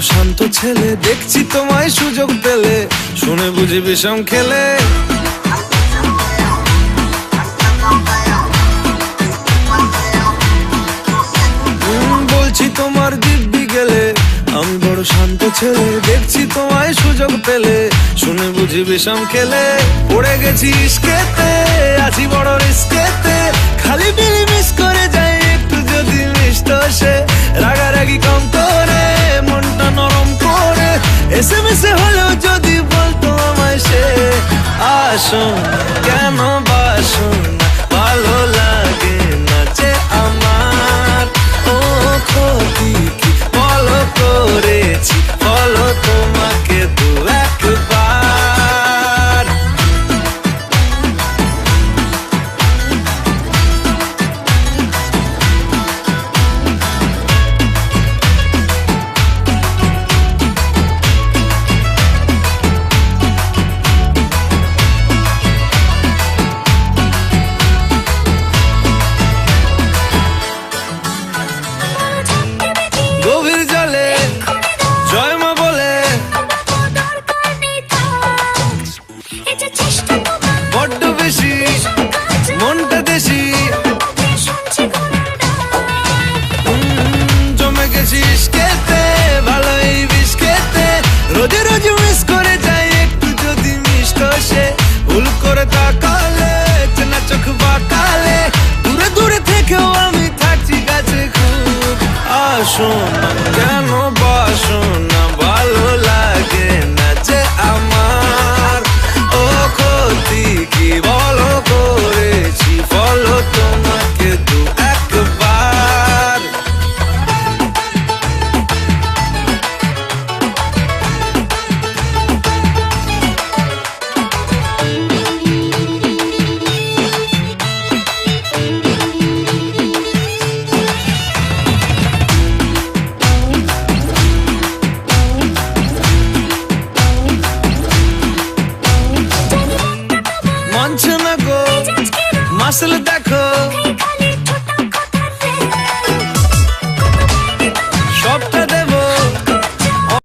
শান্ত ছেলে, দেখছি তোমায় সুযোগ পেলে। শুনে বুঝি বিষম খেলে। বলছি তোমার দিব্যি গেলে। আমি বড় শান্ত ছেলে, দেখছি তোমায় সুযোগ পেলে। শুনে বুঝি বিষম খেলে। পড়ে গেছি ইস্কেতে, আছি বড় রিস্কেতে। খালি বিলি মিস করে যাই, একটু যদি মিষ্ট সে। এস এম এস হলেও যদি বলতো আমায় সে আসুন কেন বাসুন মনটা দেশি। জমে গেছিস খেতে, ভালোই বিষ খেতে। রোজে রোজে মিস করে যাই, একটু যদি মিষ্ট সে। ভুল করে তাকালে, চেনা চোখ বাকালে। দূরে দূরে থেকেও আমি থাকছি গাছে খুব আসুন। আসল দেখো